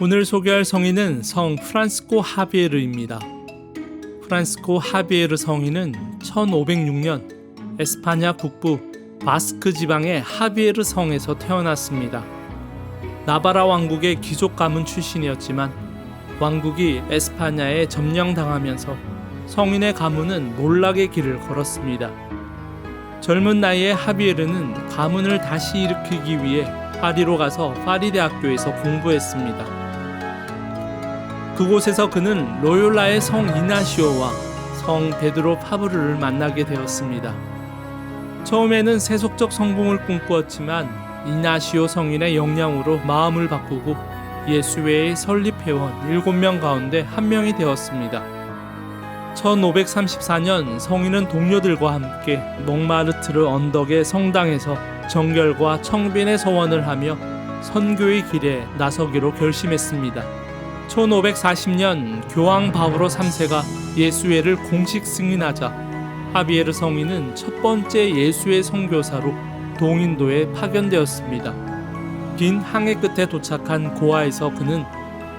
오늘 소개할 성인은 성 프란스코 하비에르입니다. 프란스코 하비에르 성인은 1506년 에스파냐 북부 바스크 지방의 하비에르 성에서 태어났습니다. 나바라 왕국의 귀족 가문 출신이었지만 왕국이 에스파냐에 점령당하면서 성인의 가문은 몰락의 길을 걸었습니다. 젊은 나이에 하비에르는 가문을 다시 일으키기 위해 파리로 가서 파리 대학교에서 공부했습니다. 그곳에서 그는 로욜라의 성 이나시오와 성 베드로 파브르를 만나게 되었습니다. 처음에는 세속적 성공을 꿈꾸었지만 이나시오 성인의 영향으로 마음을 바꾸고 예수회의 설립 회원 7명 가운데 한 명이 되었습니다. 1534년 성인은 동료들과 함께 몽마르트르 언덕의 성당에서 정결과 청빈의 서원을 하며 선교의 길에 나서기로 결심했습니다. 1540년 교황 바브로 3세가 예수회를 공식 승인하자 하비에르 성인은 첫 번째 예수회 선교사로 동인도에 파견되었습니다. 긴 항해 끝에 도착한 고아에서 그는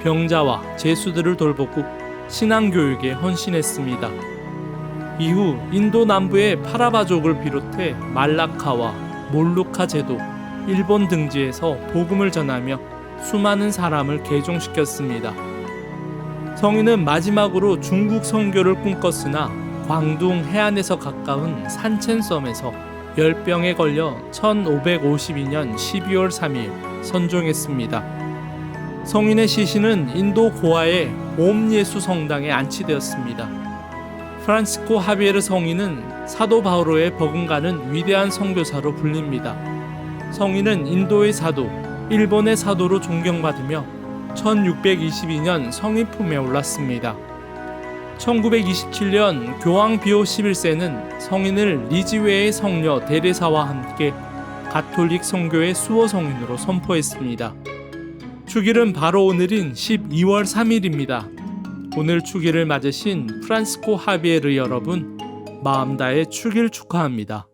병자와 제수들을 돌보고 신앙 교육에 헌신했습니다. 이후 인도 남부의 파라바족을 비롯해 말라카와 몰루카 제도, 일본 등지에서 복음을 전하며 수많은 사람을 개종시켰습니다. 성인은 마지막으로 중국 선교를 꿈꿨으나 광둥 해안에서 가까운 산첸섬에서 열병에 걸려 1552년 12월 3일 선종했습니다. 성인의 시신은 인도 고아의 옴 예수 성당에 안치되었습니다. 프란시코 하비에르 성인은 사도 바오로의 버금가는 위대한 선교사로 불립니다. 성인은 인도의 사도, 일본의 사도로 존경받으며 1622년 성인 품에 올랐습니다. 1927년 교황 비오 11세는 성인을 리지웨의 성녀 데레사와 함께 가톨릭 성교의 수호 성인으로 선포했습니다. 축일은 바로 오늘인 12월 3일입니다. 오늘 축일을 맞으신 프란스코 하비에르 여러분, 마음 다해 축일 축하합니다.